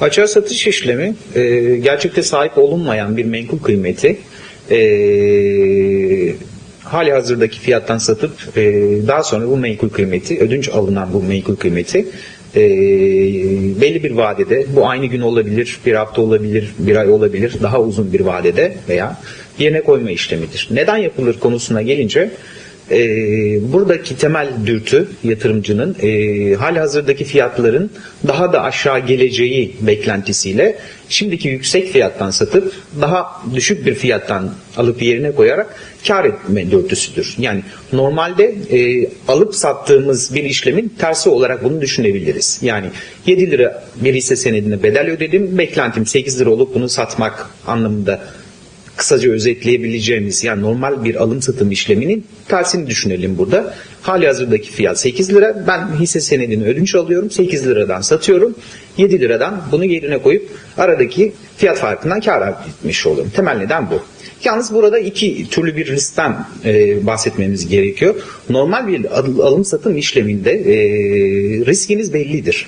Açığa satış işlemi e, gerçekte sahip olunmayan bir menkul kıymeti e, hali hazırdaki fiyattan satıp e, daha sonra bu menkul kıymeti, ödünç alınan bu menkul kıymeti e, belli bir vadede, bu aynı gün olabilir, bir hafta olabilir, bir ay olabilir, daha uzun bir vadede veya yerine koyma işlemidir. Neden yapılır konusuna gelince e, buradaki temel dürtü yatırımcının e, hali hazırdaki fiyatların daha da aşağı geleceği beklentisiyle şimdiki yüksek fiyattan satıp daha düşük bir fiyattan alıp yerine koyarak kar etme dürtüsüdür. Yani normalde e, alıp sattığımız bir işlemin tersi olarak bunu düşünebiliriz. Yani 7 lira bir hisse senedine bedel ödedim, beklentim 8 lira olup bunu satmak anlamında kısaca özetleyebileceğimiz yani normal bir alım satım işleminin tersini düşünelim burada. Hali hazırdaki fiyat 8 lira. Ben hisse senedini ödünç alıyorum. 8 liradan satıyorum. 7 liradan bunu yerine koyup aradaki fiyat farkından kar etmiş oluyorum. Temel neden bu. Yalnız burada iki türlü bir riskten e, bahsetmemiz gerekiyor. Normal bir al- alım satım işleminde e, riskiniz bellidir.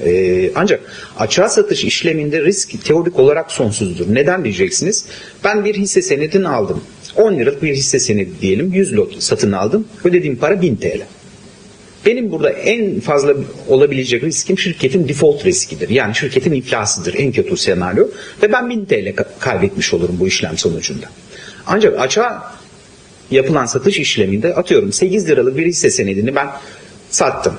Ee, ancak açığa satış işleminde risk teorik olarak sonsuzdur. Neden diyeceksiniz? Ben bir hisse senedini aldım. 10 liralık bir hisse senedi diyelim 100 lot satın aldım. Ödediğim para 1000 TL. Benim burada en fazla olabilecek riskim şirketin default riskidir. Yani şirketin iflasıdır en kötü senaryo. Ve ben 1000 TL ka- kaybetmiş olurum bu işlem sonucunda. Ancak açığa yapılan satış işleminde atıyorum 8 liralık bir hisse senedini ben sattım.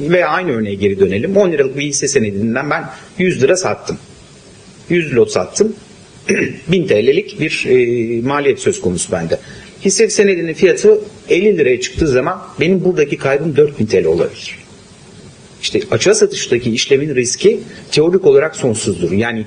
Veya aynı örneğe geri dönelim. 10 liralık bir hisse senedinden ben 100 lira sattım. 100 lot sattım. 1000 TL'lik bir e, maliyet söz konusu bende. Hisse senedinin fiyatı 50 liraya çıktığı zaman benim buradaki kaybım 4000 TL olabilir. İşte açığa satıştaki işlemin riski teorik olarak sonsuzdur. Yani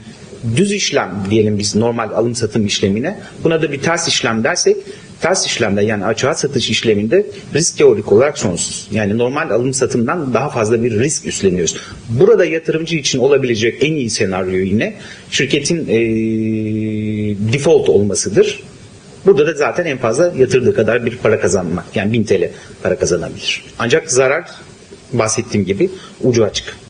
düz işlem diyelim biz normal alım satım işlemine. Buna da bir ters işlem dersek ters işlemde yani açığa satış işleminde risk teorik olarak sonsuz. Yani normal alım satımdan daha fazla bir risk üstleniyoruz. Burada yatırımcı için olabilecek en iyi senaryo yine şirketin eee, default olmasıdır. Burada da zaten en fazla yatırdığı kadar bir para kazanmak. Yani 1000 TL para kazanabilir. Ancak zarar bahsettiğim gibi ucu açık.